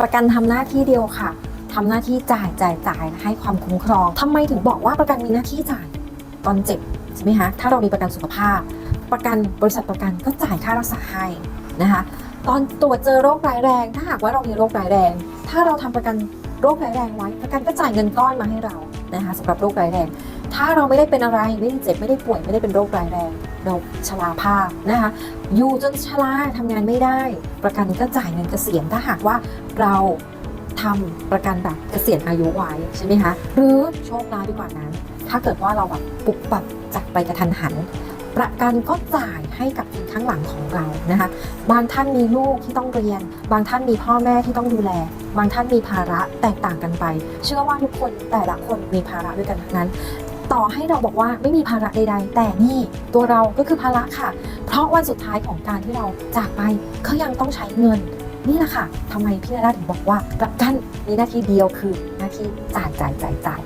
ประกันทำหน้าที่เดียวค่ะทำหน้าที่จ่ายจ่ายจ่ายให้ความคุ้มครองทำไมถึงบอกว่าประกันมีหน้าที่จ่ายตอนเจ็บใช่ไหมคะถ้าเรามีประกันสุขภาพ ประกันบริษัทประกันก็จ่ายค่ารักษาให้นะคะตอนตรวจเจอโรคร้ายแรง ถ้าหากว่าเรามีโรคร้ายแรง ถ้าเราทำประกันโรคร้ายแรงไว้ ประกันก็จ่ายเงินก้อนมาให้เรานะคะสำหรับโรคร้ายแรง ถ้าเราไม่ได้เป็นอะไรไม่ได้เจ็บไม่ได้ป่วยไม่ได้เป็นโรคร้ายแรง เราชราภาพนะคะอยู่จนชราทำงานไม่ได้ ประกันก็จ่ายเงินเกษียณถ้าหากว่าเราทำประกันแบบเกษียณอายุไว้ใช่ไหมคะหรือโชคร้ายดีกว่านั้น ถ้าเกิดว่าเราแบบปุบปับจากไปกระทันหัน ประกันก็จ่ายให้กับคนข้างหลังของเรานะคะบางท่านมีลูกที่ต้องเรียน บางท่านมีพ่อแม่ที่ต้องดูแล บางท่านมีภาระแตกต่างกันไป เชื่อว่าทุกคนแต่ละคนมีภาระด้วยกันทั้งนั้น ต่อให้เราบอกว่าไม่มีภาระใด ๆ แต่นี่ตัวเราก็คือภาระค่ะ เพราะวันสุดท้ายของการที่เราจากไปก็ยังต้องใช้เงิน นี่แหละค่ะทำไมพี่นาดาถึงบอกว่าประกันมีหน้าที่เดียวคือหน้าที่จ่ายจ่ายจ่ายจ่าย